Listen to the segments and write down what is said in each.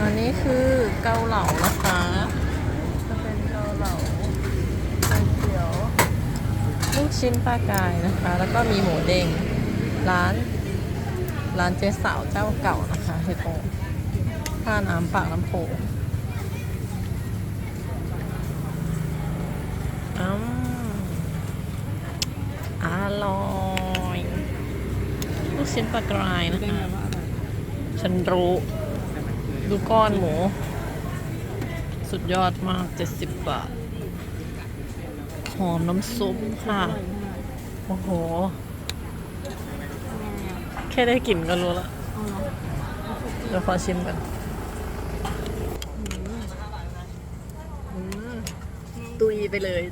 อันนี้คือเกาเหลานะคะจะเป็นเกาเหลาไข่เขียวลูกชิ้นปลากายนะคะ แล้วก็มีหมูเด้งร้านร้านเจ๊สาวเจ้าเก่านะคะเฮโตท่าน้ำปากน้ำโพอืมอร่อยลูกชิ้นปลากรายนะคะฉันรู้ ดูก้อนหมู สุดยอดมาก 70 บาท หอมน้ำซุปค่ะ โอ้โห แค่ได้กลิ่นก็รู้ละเดี๋ยวขอชิมกันตุยไปเลย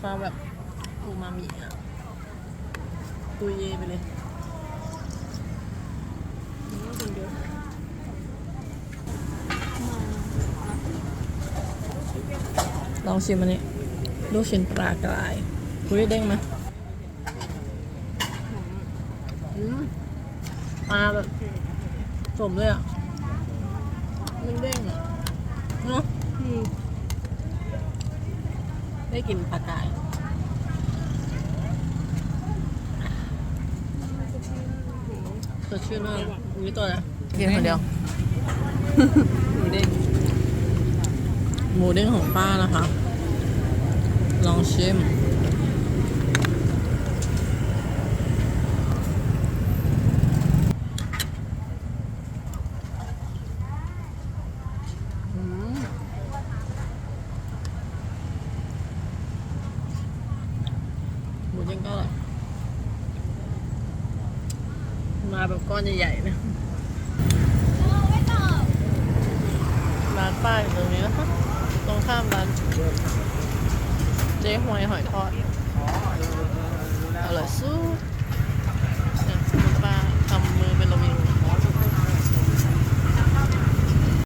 ความแบบอูมามิอะตุยไปเลย ลองชิมอันนี้ลูกชิ้นปลากรายคุยเด้งไหมอืมปลาแบบสมเลยอะ มันเด้งอะเนาะได้กินปลากรายสดชื่นมากนี่ตัวนะกินคนเดียวหมูเด้ง หมูเด้งของป้านะคะ ลองชิมหมูเด้งก็อร่อยมาแบบก้อนใหญ่ๆนะ ร้านป้าอยู่ตรงนี้นะคะ ตรง ข้ามร้านเจ๊หวยหอยทอดอร่อยสุด